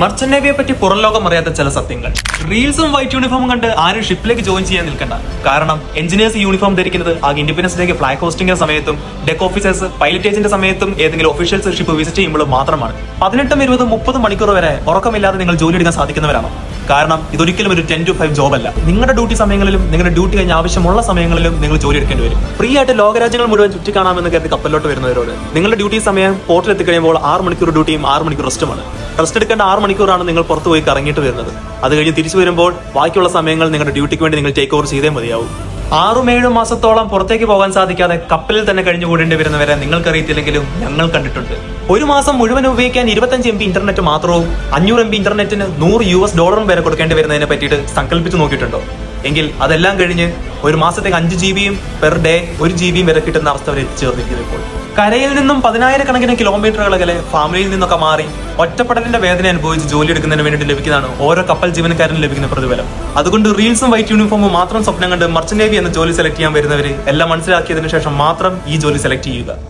Merchant പറ്റി പുറം ലോകം അറിയാത്ത ചില സത്യങ്ങൾ. റീൽസും വൈറ്റ് യൂണിഫോമും കണ്ട് ആരും ഷിപ്പിലേക്ക് ജോയിൻ ചെയ്യാൻ നിൽക്കണ്ട. കാരണം എഞ്ചിനീയേഴ്സ് യൂണിഫോം ധരിക്കുന്നത് ആ ഇൻഡിപെൻഡൻസ് ഡേക്ക് ഫ്ലാഗ് ഹോസ്റ്റിംഗിന്റെ സമയത്തും ഡെക്ക് ഓഫീസേഴ്സ് പൈലറ്റേജിന്റെ സമയത്തും ഏതെങ്കിലും ഒഫീഷ്യൽസ് ഷിപ്പ് വിസിറ്റ് ചെയ്യുമ്പോൾ മാത്രമാണ്. പതിനെട്ടും ഇരുപതും മുപ്പത് മണിക്കൂർ വരെ ഉറക്കമില്ലാതെ നിങ്ങൾ ജോലി എടുക്കാൻ സാധിക്കുന്നവരാണോ. കാരണം ഇതൊരിക്കലും ഒരു ടെൻ ടു ഫൈവ് ജോബ് അല്ല. നിങ്ങളുടെ ഡ്യൂട്ടി സമയങ്ങളിലും നിങ്ങളുടെ ഡ്യൂട്ടി കഴിഞ്ഞ ആവശ്യമുള്ള സമയങ്ങളിലും നിങ്ങൾ ജോലി എടുക്കേണ്ടി വരും. ഫ്രീ ആയിട്ട് ലോകരാജ്യങ്ങൾ മുഴുവൻ ചുറ്റിക്കാണാമെന്ന് കരുതി കപ്പലിലോട്ട് വരുന്നവരോട് നിങ്ങളുടെ ഡ്യൂട്ടി സമയം പോർട്ടിൽ എത്തിക്കഴിയുമ്പോൾ ആറ് മണിക്കൂർ ഡ്യൂട്ടിയും ആറ് മണിക്കൂർ റെസ്റ്റുമാണ് റെസ്റ്റ് എടുക്കേണ്ട ആറ് മണിക്കൂറാണ് നിങ്ങൾ പുറത്തു പോയി കറങ്ങിയിട്ട് വരുന്നത്. അത് കഴിഞ്ഞ് തിരിച്ചു വരുമ്പോൾ ബാക്കിയുള്ള സമയങ്ങൾ നിങ്ങളുടെ ഡ്യൂട്ടിക്ക് വേണ്ടി നിങ്ങൾ ടേക്ക് ഓവർ ചെയ്തേ മതിയാവും. ആറും ഏഴും മാസത്തോളം പുറത്തേക്ക് പോകാൻ സാധിക്കാതെ കപ്പലിൽ തന്നെ കഴിഞ്ഞു കൂടേണ്ടി വരുന്നവരെ നിങ്ങൾക്കറിയത്തില്ലെങ്കിലും ഞങ്ങൾ കണ്ടിട്ടുണ്ട്. ഒരു മാസം മുഴുവൻ ഉപയോഗിക്കാൻ ഇരുപത്തഞ്ച് എം ബി ഇന്റർനെറ്റ് മാത്രവും അഞ്ഞൂറ് എം ബി ഇന്റർനെറ്റിന് നൂറ് യു എസ് ഡോളറും വരെ കൊടുക്കേണ്ടി വരുന്നതിനെ പറ്റിയിട്ട് സങ്കല്പിച്ച് നോക്കിയിട്ടുണ്ടോ? എങ്കിൽ അതെല്ലാം കഴിഞ്ഞ് ഒരു മാസത്തേക്ക് അഞ്ച് ജി ബിയും പെർ ഡേ ഒരു ജി ബിയും വരെ കിട്ടുന്ന അവസ്ഥ വരെ എത്തിച്ചേർന്നിരിക്കുന്നു ഇപ്പോൾ. കരയിൽ നിന്നും പതിനായിരക്കണക്കിന് കിലോമീറ്ററുകൾ ഫാമിലിയിൽ നിന്നൊക്കെ മാറി ഒറ്റപ്പെടലിന്റെ വേദന അനുഭവിച്ച് ജോലി എടുക്കുന്നതിന് വേണ്ടിയിട്ട് ലഭിക്കുന്നതാണ് ഓരോ കപ്പൽ ജീവനക്കാരനും ലഭിക്കുന്ന പ്രതിഫലം. അതുകൊണ്ട് റീൽസും വൈറ്റ് യൂണിഫോമും മാത്രം സ്വപ്നം കണ്ട് മർച്ചന്റ് നേവി എന്ന ജോലി സെലക്ട് ചെയ്യാൻ വരുന്നവര് എല്ലാം മനസ്സിലാക്കിയതിനു ശേഷം മാത്രം ഈ ജോലി സെലക്ട് ചെയ്യുക.